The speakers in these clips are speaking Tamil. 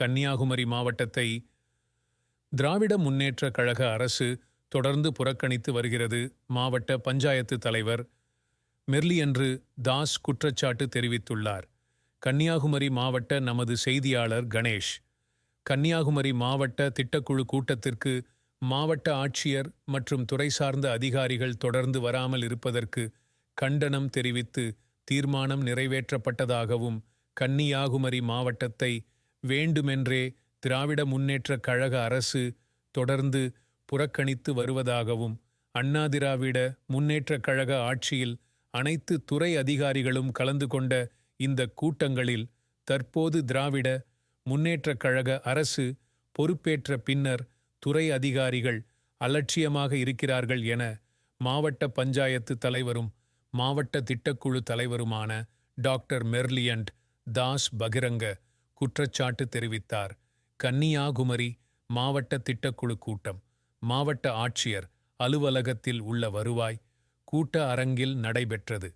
கன்னியாகுமரி மாவட்டத்தை திராவிட முன்னேற்ற கழக அரசு தொடர்ந்து புறக்கணித்து வருகிறது. மாவட்ட பஞ்சாயத்து தலைவர் மெர்லியன்று தாஸ் குற்றச்சாட்டு தெரிவித்துள்ளார். கன்னியாகுமரி மாவட்ட நமது செய்தியாளர் கணேஷ். கன்னியாகுமரி மாவட்ட திட்டக்குழு கூட்டத்திற்கு மாவட்ட ஆட்சியர் மற்றும் துறை சார்ந்த அதிகாரிகள் தொடர்ந்து வராமல் இருப்பதற்கு கண்டனம் தெரிவித்து தீர்மானம் நிறைவேற்றப்பட்டதாகவும் கன்னியாகுமரி மாவட்டத்தை வேண்டுமென்றே திராவிட முன்னேற்றக் கழக அரசு தொடர்ந்து புறக்கணித்து வருவதாகவும் அண்ணா திராவிட முன்னேற்றக் கழக ஆட்சியில் அனைத்து துறை அதிகாரிகளும் கலந்து கொண்ட இந்த கூட்டங்களில் தற்போது திராவிட முன்னேற்றக் கழக அரசு பொறுப்பேற்ற பின்னர் துறை அதிகாரிகள் அலட்சியமாக இருக்கிறார்கள் என மாவட்ட பஞ்சாயத்து தலைவரும் மாவட்ட திட்டக்குழு தலைவருமான டாக்டர் மெர்லியண்ட் தாஸ் பகிரங்க குற்றச்சாட்டு தெரிவித்தார். கன்னியாகுமரி மாவட்ட திட்டக்குழு கூட்டம். மாவட்ட ஆட்சியர் அலுவலகத்தில் உள்ள வருவாய் கூட்ட அரங்கில் நடைபெற்றது.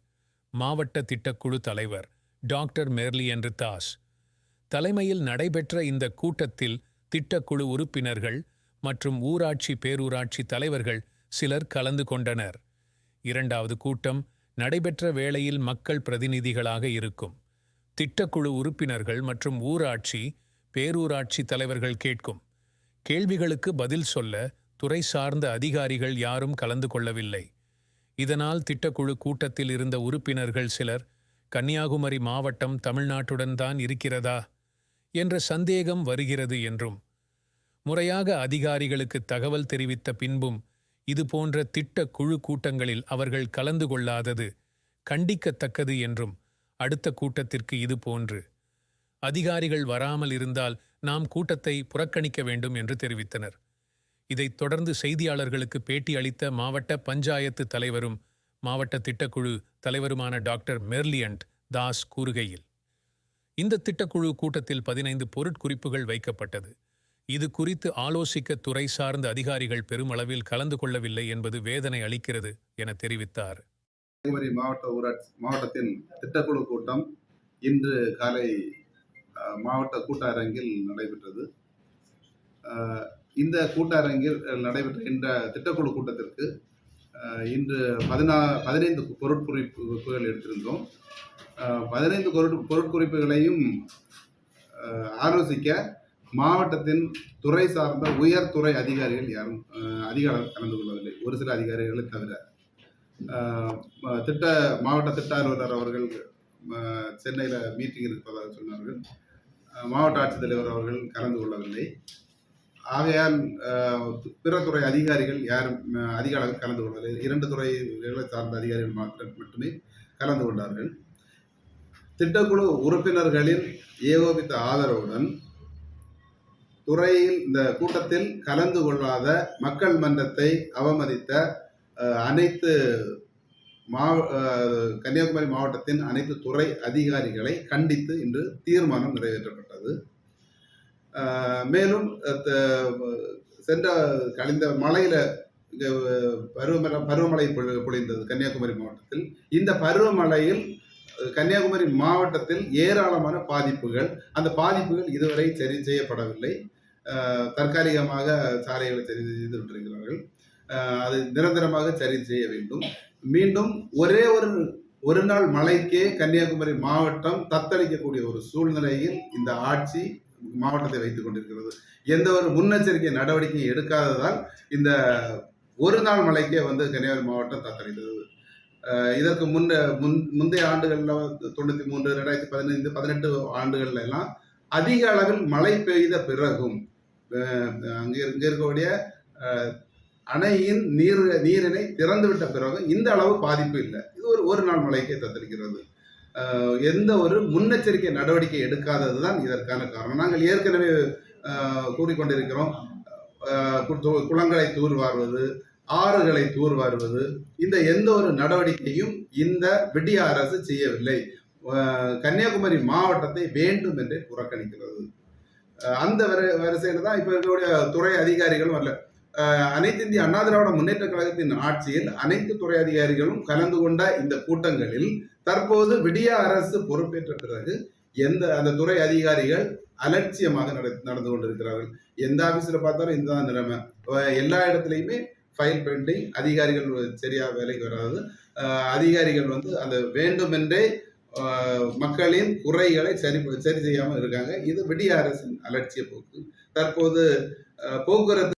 மாவட்ட திட்டக்குழு தலைவர் டாக்டர் மெர்லியன்று தாஸ். தலைமையில் நடைபெற்ற இந்த கூட்டத்தில் திட்டக்குழு உறுப்பினர்கள் மற்றும் ஊராட்சி பேரூராட்சி தலைவர்கள் சிலர் கலந்து கொண்டனர். இரண்டாவது கூட்டம் நடைபெற்ற வேளையில் மக்கள் பிரதிநிதிகளாக இருக்கும். திட்டக்குழு உறுப்பினர்கள் மற்றும் ஊராட்சி பேரூராட்சி தலைவர்கள் கேட்கும். கேள்விகளுக்கு பதில் சொல்ல துறை சார்ந்த அதிகாரிகள் யாரும் கலந்து கொள்ளவில்லை. இதனால் திட்டக்குழு கூட்டத்தில் இருந்த உறுப்பினர்கள் சிலர் கன்னியாகுமரி மாவட்டம் தமிழ்நாட்டுடன் தான் இருக்கிறதா? என்ற சந்தேகம் வருகிறது என்றும். முறையாக அதிகாரிகளுக்கு தகவல் தெரிவித்த பின்பும் இதுபோன்ற திட்ட குழு கூட்டங்களில் அவர்கள் கலந்து கொள்ளாதது கண்டிக்கத்தக்கது என்றும். அடுத்த கூட்டத்திற்கு இது போன்று. அதிகாரிகள் வராமல் இருந்தால் நாம் கூட்டத்தை புறக்கணிக்க வேண்டும் என்று தெரிவித்தனர். இதைத் தொடர்ந்து செய்தியாளர்களுக்கு பேட்டி அளித்த மாவட்ட பஞ்சாயத்து தலைவரும் மாவட்ட திட்டக்குழு தலைவருமான டாக்டர் மெர்லியண்ட் தாஸ் கூறுகையில் இந்த திட்டக்குழு கூட்டத்தில் பதினைந்து பொருட்குறிப்புகள் வைக்கப்பட்டது. இது குறித்து ஆலோசிக்க துறை சார்ந்த அதிகாரிகள் பெருமளவில் கலந்து கொள்ளவில்லை என்பது வேதனை அளிக்கிறது என தெரிவித்தார். கன்னியாகுமரி மாவட்ட ஊராட்சி மாவட்டத்தின் திட்டக்குழு கூட்டம் இன்று காலை மாவட்ட கூட்ட அரங்கில் நடைபெற்றது இந்த கூட்ட அரங்கில் நடைபெற்ற இந்த திட்டக்குழு கூட்டத்திற்கு இன்று பதினா பதினைந்து பொருட்குறிப்புகள் எடுத்திருந்தோம். பதினைந்து பொருட் பொருட்குறிப்புகளையும் ஆலோசிக்க மாவட்டத்தின் துறை சார்ந்த உயர்துறை அதிகாரிகள் யாரும் அதிகாரம் கலந்து கொள்ளவில்லை. ஒரு சில அதிகாரிகளை தவிர திட்ட மாவட்ட திட்ட அலுவலர் அவர்கள் சென்னையில் மீட்டிங் இருப்பதாக சொன்னார்கள். மாவட்ட ஆட்சித்தலைவர் அவர்கள் கலந்து கொள்ளவில்லை. ஆகையால் பிற துறை அதிகாரிகள் யாரும் அதிக அளவில் கலந்து கொள்ளவில்லை. இரண்டு துறைகளை சார்ந்த அதிகாரிகள் மாத்திரம் மட்டுமே கலந்து கொண்டார்கள். திட்டக்குழு உறுப்பினர்களின் ஏகோபித்த ஆதரவுடன் துறையில் இந்த கூட்டத்தில் கலந்து கொள்ளாத மக்கள் மன்றத்தை அவமதித்த அனைத்து மாவ கன்னியாகுமரி மாவட்டத்தின் அனைத்து துறை அதிகாரிகளை கண்டித்து இன்று தீர்மானம் நிறைவேற்றப்பட்டது. மேலும் சென்ற கழிந்த மழையில பருவமலை பருவமழை பருவமழை பொழிந்தது கன்னியாகுமரி மாவட்டத்தில். இந்த பருவமழையில் கன்னியாகுமரி மாவட்டத்தில் ஏராளமான பாதிப்புகள் அந்த பாதிப்புகள் இதுவரை சரி செய்யப்படவில்லை. தற்காலிகமாக சாலைகளை சரி செய்து விட்டிருக்கிறார்கள். அது நிரந்தரமாக சரி செய்ய வேண்டும். மீண்டும் ஒரே ஒரு ஒரு நாள் மழைக்கே கன்னியாகுமரி மாவட்டம் தத்தளிக்கக்கூடிய ஒரு சூழ்நிலையில் இந்த ஆட்சி மாவட்டத்தை வைத்துக் கொண்டிருக்கிறது. எந்த ஒரு முன்னெச்சரிக்கை நடவடிக்கையும் எடுக்காததால் இந்த ஒரு நாள் மழைக்கே வந்து கன்னியாகுமரி மாவட்டம் தத்தளித்தது. இதற்கு முன்ன முன் முந்தைய ஆண்டுகளில் தொண்ணூற்றி மூன்று ரெண்டாயிரத்தி பதினைந்து பதினெட்டு ஆண்டுகள்ல எல்லாம் அதிக அளவில் மழை பெய்த பிறகும் அங்கே இங்கே இருக்கக்கூடிய அணையின் நீர் நீரினை திறந்துவிட்ட பிறகு இந்த அளவு பாதிப்பு இல்லை. இது ஒரு ஒரு நாள் மழைக்கே தத்தளிக்கிறது. எந்த ஒரு முன்னெச்சரிக்கை நடவடிக்கை எடுக்காதது தான் இதற்கான காரணம். நாங்கள் ஏற்கனவே கூறிக்கொண்டிருக்கிறோம். கு- குளங்களை தூர்வாருவது ஆறுகளை தூர்வாருவது இந்த எந்த ஒரு நடவடிக்கையும் இந்த விடிய அரசு செய்யவில்லை. கன்னியாகுமரி மாவட்டத்தை வேண்டும் என்றே புறக்கணிக்கிறது. அந்த வரி- வரிசையில் தான் இப்போ இருக்கக்கூடிய துறை அதிகாரிகளும் வரல. அனைத்து இந்திய அண்ணா திராவிட முன்னேற்ற கழகத்தின் ஆட்சியில் அனைத்து துறை அதிகாரிகளும் கலந்து கொண்ட இந்த கூட்டங்களில் தற்போது விடிய அரசு பொறுப்பேற்ற பிறகு எந்த அந்த துறை அதிகாரிகள் அலட்சியமாக நட- நடந்து கொண்டிருக்கிறார்கள். எந்த ஆபீஸ்ல பார்த்தாலும் இதுதான் நிலைமை. எல்லா இடத்துலையுமே ஃபைல் பெண்டிங் அதிகாரிகள் சரியா வேலைக்கு வராது. அதிகாரிகள் வந்து அந்த வேண்டுமென்றே மக்களின் குறைகளை சரி சரி செய்யாமல் இருக்காங்க. இது விடிய அரசின் அலட்சிய போக்கு. தற்போது போக்குவரத்து